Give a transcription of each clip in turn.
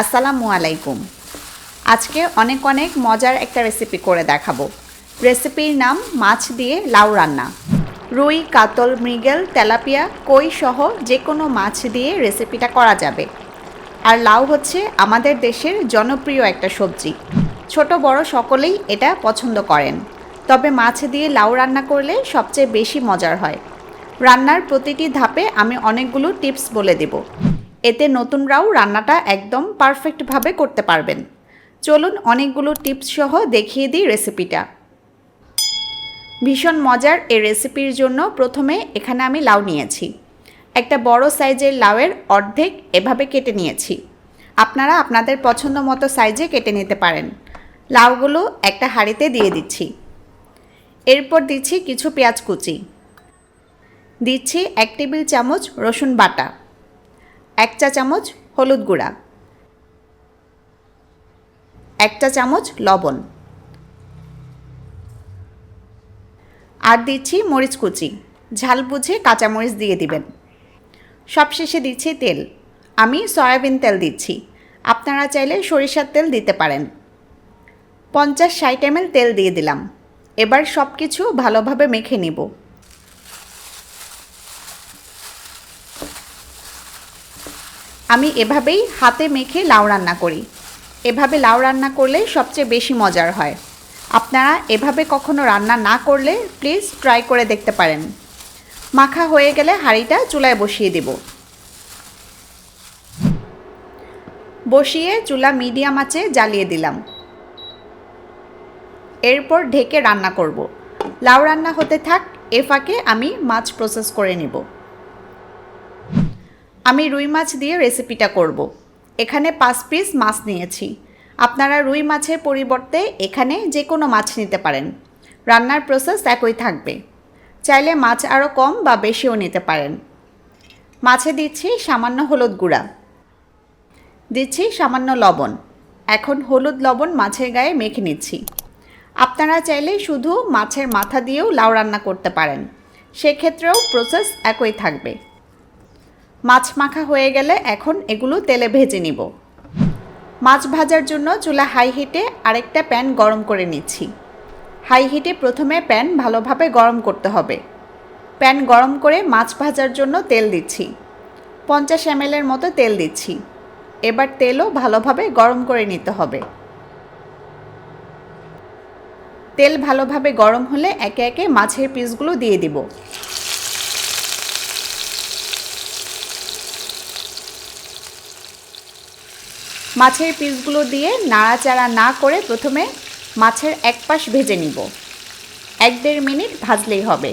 আসসালামু আলাইকুম। আজকে অনেক অনেক মজার একটা রেসিপি করে দেখাবো। রেসিপির নাম মাছ দিয়ে লাউ রান্না। রুই, কাতল, মৃগেল, তেলাপিয়া, কই সহ যে কোনো মাছ দিয়ে রেসিপিটা করা যাবে। আর লাউ হচ্ছে আমাদের দেশের জনপ্রিয় একটা সবজি। ছোট, বড় সকলেই এটা পছন্দ করেন। তবে মাছ দিয়ে লাউ রান্না করলে সবচেয়ে বেশি মজার হয়। রান্নার প্রতিটি ধাপে আমি অনেকগুলো টিপস বলে দেব। এতে নতুনরাও রান্নাটা একদম পারফেক্টভাবে করতে পারবেন। চলুন অনেকগুলো টিপস সহ দেখিয়ে দিই রেসিপিটা ভীষণ মজার এই রেসিপির জন্য প্রথমে এখানে আমি লাউ নিয়েছি। একটা বড় সাইজের লাউয়ের অর্ধেক এভাবে কেটে নিয়েছি। আপনারা আপনাদের পছন্দ মতো সাইজে কেটে নিতে পারেন। লাউগুলো একটা হাঁড়িতে দিয়ে দিচ্ছি। এরপর দিচ্ছি কিছু পেঁয়াজ কুচি। দিচ্ছি এক টেবিল চামচ রসুন বাটা। এক চা চামচ হলুদ গুঁড়া। একটা চামচ লবণ। আর দিচ্ছি মরিচ কুচি। ঝাল বুঝে কাঁচামরিচ দিয়ে দিবেন। সবশেষে দিচ্ছি তেল। আমি সয়াবিন তেল দিচ্ছি। আপনারা চাইলে সরিষার তেল দিতে পারেন। পঞ্চাশ ষাট এমএল তেল দিয়ে দিলাম। এবার সব কিছু ভালোভাবে মেখে নিব। আমি এভাবেই হাতে মেখে লাউ রান্না করি। এভাবে লাউ রান্না করলে সবচেয়ে বেশি মজার হয়। আপনারা এভাবে কখনো রান্না না করলে প্লিজ ট্রাই করে দেখতে পারেন। মাখা হয়ে গেলে হাঁড়িটা চুলায় বসিয়ে দেব। বসিয়ে চুলা মিডিয়াম আঁচে জ্বালিয়ে দিলাম। এরপর ঢেকে রান্না করব। লাউ রান্না হতে থাক, এ ফাঁকে আমি মাছ প্রসেস করে নিব। আমি রুই মাছ দিয়ে রেসিপিটা করব। এখানে পাঁচ পিস মাছ নিয়েছি। আপনারা রুই মাছের পরিবর্তে এখানে যে কোনো মাছ নিতে পারেন। রান্নার প্রসেস একই থাকবে। চাইলে মাছ আরও কম বা বেশিও নিতে পারেন। মাছে দিচ্ছি সামান্য হলুদ গুঁড়া। দিচ্ছি সামান্য লবণ। এখন হলুদ লবণ মাছের গায়ে মেখে নিচ্ছি। আপনারা চাইলে শুধু মাছের মাথা দিয়েও লাউ রান্না করতে পারেন। সেক্ষেত্রেও প্রসেস একই থাকবে। মাছ মাখা হয়ে গেলে এখন এগুলো তেলে ভেজে নিব। মাছ ভাজার জন্য চুলা হাই হিটে আরেকটা প্যান গরম করে নিচ্ছি। হাই হিটে প্রথমে প্যান ভালোভাবে গরম করতে হবে। প্যান গরম করে মাছ ভাজার জন্য তেল দিচ্ছি। পঞ্চাশ এমএলের মতো তেল দিচ্ছি। এবার তেলও ভালোভাবে গরম করে নিতে হবে। তেল ভালোভাবে গরম হলে একে একে মাছের পিসগুলো দিয়ে দিব। মাছের পিসগুলো দিয়ে নাড়াচাড়া না করে প্রথমে মাছের এক পাশ ভেজে নিব। এক দেড় মিনিট ভাজলেই হবে।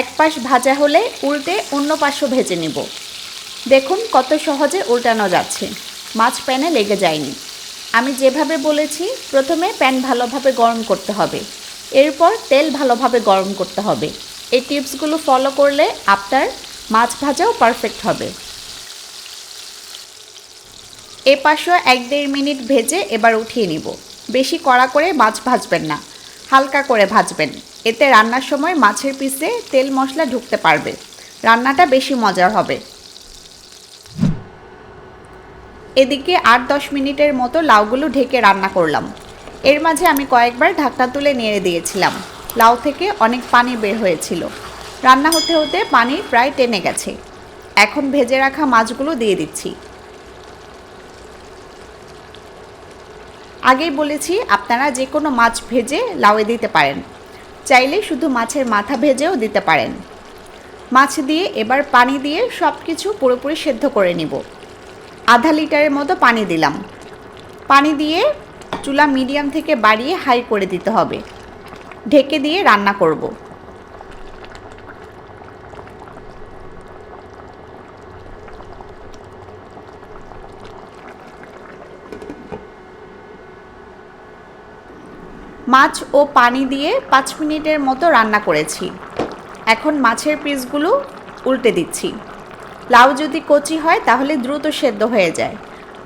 এক পাশ ভাজা হলে উল্টে অন্য পাশও ভেজে নিব। দেখুন কত সহজে উল্টানো যাচ্ছে। মাছ প্যানে লেগে যায়নি। আমি যেভাবে বলেছি, প্রথমে প্যান ভালোভাবে গরম করতে হবে। এরপর তেল ভালোভাবে গরম করতে হবে। এই টিপসগুলো ফলো করলে আপনার মাছ ভাজাও পারফেক্ট হবে। এ পাশেও এক দেড় মিনিট ভেজে এবার উঠিয়ে নিব। বেশি কড়া করে মাছ ভাজবেন না, হালকা করে ভাজবেন। এতে রান্নার সময় মাছের পিসে তেল মশলা ঢুকতে পারবে। রান্নাটা বেশি মজার হবে। এদিকে আট দশ মিনিটের মতো লাউগুলো ঢেকে রান্না করলাম। এর মাঝে আমি কয়েকবার ঢাকনা তুলে নেড়ে দিয়েছিলাম। লাউ থেকে অনেক পানি বের হয়েছিল। রান্না হতে হতে পানি প্রায় টেনে গেছে। এখন ভেজে রাখা মাছগুলো দিয়ে দিচ্ছি। আগেই বলেছি, আপনারা যে কোনো মাছ ভেজে লাউয়ে দিতে পারেন। চাইলে শুধু মাছের মাথা ভেজেও দিতে পারেন। মাছ দিয়ে এবার পানি দিয়ে সব কিছু পুরোপুরি সেদ্ধ করে নিব। আধা লিটারের মতো পানি দিলাম। পানি দিয়ে চুলা মিডিয়াম থেকে বাড়িয়ে হাই করে দিতে হবে। ঢেকে দিয়ে রান্না করব। মাছ ও পানি দিয়ে পাঁচ মিনিটের মতো রান্না করেছি। এখন মাছের পিসগুলো উল্টে দিচ্ছি। লাউ যদি কচি হয়, তাহলে দ্রুত সেদ্ধ হয়ে যায়।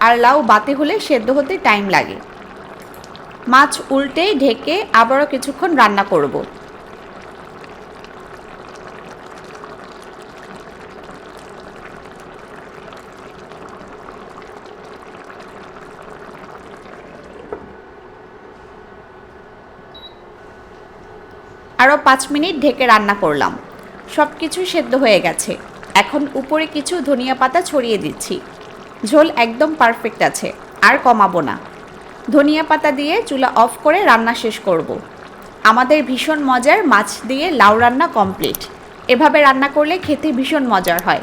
আর লাউ বাতে হলে সেদ্ধ হতে টাইম লাগে। মাছ উল্টে ঢেকে আবারও কিছুক্ষণ রান্না করব। আরও পাঁচ মিনিট ঢেকে রান্না করলাম। সব কিছু সেদ্ধ হয়ে গেছে। এখন উপরে কিছু ধনিয়া পাতা ছড়িয়ে দিচ্ছি। ঝোল একদম পারফেক্ট আছে, আর কমাবো না। ধনিয়া পাতা দিয়ে চুলা অফ করে রান্না শেষ করব। আমাদের ভীষণ মজার মাছ দিয়ে লাউ রান্না কমপ্লিট এভাবে রান্না করলে খেতে ভীষণ মজার হয়।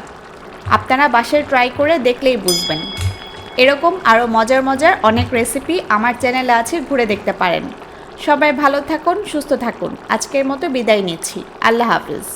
আপনারা বাসায় ট্রাই করে দেখলেই বুঝবেন। এরকম আরও মজার মজার অনেক রেসিপি আমার চ্যানেলে আছে, ঘুরে দেখতে পারেন। সবাই ভালো থাকুন, সুস্থ থাকুন। আজকের মতো বিদায় নিচ্ছি। আল্লাহ হাফিজ।